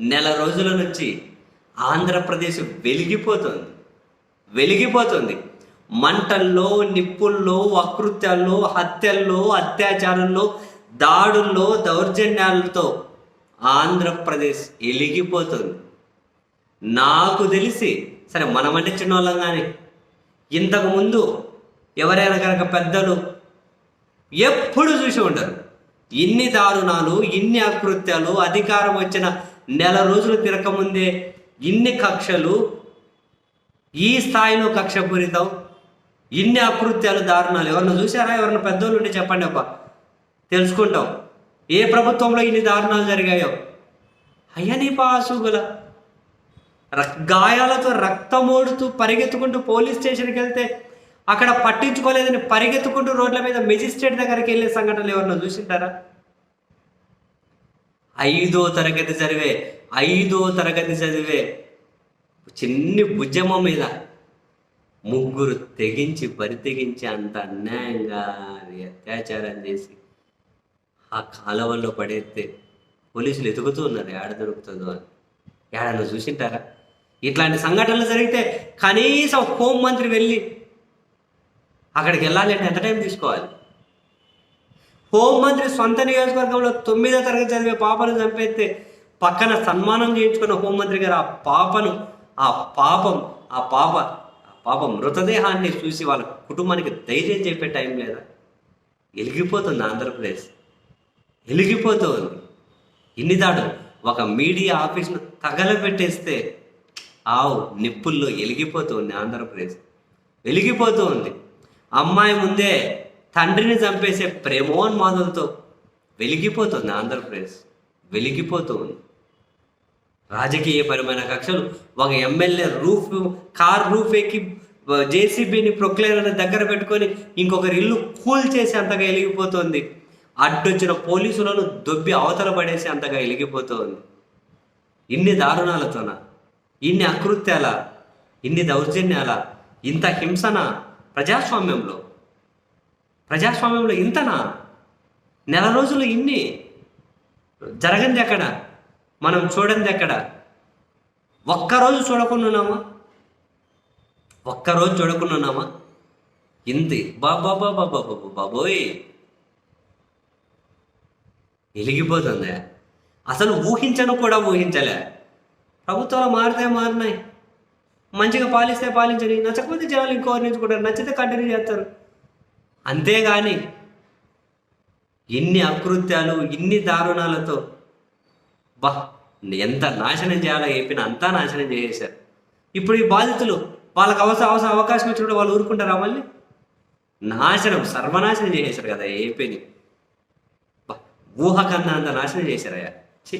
నెల రోజుల నుంచి ఆంధ్రప్రదేశ్ వెలిగిపోతుంది. వెలిగిపోతుంది. మంటల్లో నిప్పుల్లో అకృత్యాల్లో హత్యల్లో అత్యాచారంలో దాడుల్లో దౌర్జన్యాలతో ఆంధ్రప్రదేశ్ వెలిగిపోతుంది నాకు తెలిసి సరే మనమంటే చిన్నవాళ్ళం కానీ ఇంతకుముందు ఎవరైనా కనుక పెద్దలు ఎప్పుడు చూసి ఉండరు. ఇన్ని దారుణాలు ఇన్ని అకృత్యాలు అధికారం వచ్చిన నెల రోజులు తిరగకముందే ఇన్ని కక్షలు ఈ స్థాయిలో కక్ష పూరితం ఇన్ని అకృత్యాలు దారుణాలు. ఎవరన్నా చూసారా ఎవరన్నా పెద్దోళ్ళు ఉండి చెప్పండి అబ్బా. తెలుసుకుంటాం. ఏ ప్రభుత్వంలో ఇన్ని దారుణాలు జరిగాయో? అయ్యని పాసుగుల. రక్- గాయాలతో రక్తమోడుతూ పరిగెత్తుకుంటూ పోలీస్ స్టేషన్కి వెళ్తే అక్కడ పట్టించుకోలేదని పరిగెత్తుకుంటూ రోడ్ల మీద మెజిస్ట్రేట్ దగ్గరికి వెళ్ళే సంఘటనలు ఎవరినో చూసింటారా? ఐదో తరగతి చదివే ఐదో తరగతి చదివే చిన్ని భుజమ్మ మీద ముగ్గురు తెగించి బరి తెగించి అంత అన్యాయంగా అత్యాచారం చేసి ఆ కాలువల్లో పడేస్తే పోలీసులు ఎదుగుతూ ఉన్నారు. ఏడ దొరుకుతుందో అని. ఏడన్నా చూసింటారా? ఇట్లాంటి సంఘటనలు జరిగితే కనీసం హోం మంత్రి వెళ్ళి అక్కడికి వెళ్ళాలంటే ఎంత టైం తీసుకోవాలి? హోం మంత్రి సొంత నియోజకవర్గంలో తొమ్మిదో తరగతి చదివే పాపను చంపేస్తే పక్కన సన్మానం చేయించుకున్న హోంమంత్రి గారు ఆ పాపను ఆ పాపం ఆ పాప ఆ పాప మృతదేహాన్ని చూసి వాళ్ళ కుటుంబానికి ధైర్యం చెప్పే టైం లేదా? వెలిగిపోతుంది ఆంధ్రప్రదేశ్. వెలిగిపోతుంది ఇన్ని దాడు ఒక మీడియా ఆఫీస్ను తగలబెట్టేస్తే ఆవు నిప్పుల్లో వెలిగిపోతుంది ఆంధ్రప్రదేశ్. వెలిగిపోతూ ఉంది అమ్మాయి ముందే తండ్రిని చంపేసే ప్రేమోన్మాదంతో వెలిగిపోతుంది ఆంధ్రప్రదేశ్. వెలిగిపోతుంది. రాజకీయపరమైన కక్షలు ఒక ఎమ్మెల్యే రూఫ్ కార్ రూఫ్ ఎక్కి జేసీబీని ప్రొక్లేరని దగ్గర పెట్టుకొని ఇంకొకరి ఇల్లు కూల్ చేసి అంతగా వెలిగిపోతుంది. అడ్డొచ్చిన పోలీసులను దొబ్బి అవతల పడేసి అంతగా వెలిగిపోతుంది. ఇన్ని దారుణాలతోన? ఇన్ని అకృత్యాల? ఇన్ని దౌర్జన్యాల? ఇంత హింసనా? ప్రజాస్వామ్యంలో. ప్రజాస్వామ్యంలో ఇంతనా? నెల రోజులు ఇన్ని? జరగంది ఎక్కడ? మనం చూడండి ఎక్కడ? ఒక్కరోజు చూడకుండా ఒక్కరోజు చూడకుండా ఇంది బాబా బాబా బాబా బాబోయ్. వెలిగిపోతుంది అసలు ఊహించను కూడా ఊహించలే. ప్రభుత్వాలు మారితే మారినాయి. మంచిగా పాలిస్తే పాలించని నచ్చకపోతే జనాలు ఇంకోరి నుంచుకుంటారు నచ్చితే కంటిన్యూ చేస్తారు. అంతేగాని ఇన్ని అకృత్యాలు ఇన్ని దారుణాలతో బా ఎంత నాశనం చేయాలో చెప్పిన అంతా నాశనం చేసేశారు. ఇప్పుడు ఈ బాధితులు వాళ్ళకి అవసరం అవసరం అవకాశం ఇచ్చినప్పుడు వాళ్ళు ఊరుకుంటారా మళ్ళీ? నాశనం సర్వనాశనం చేసేశారు కదా ఏపీని. ఊహ కన్నా అంత నాశనం చేశారయ్యా. ఛీ.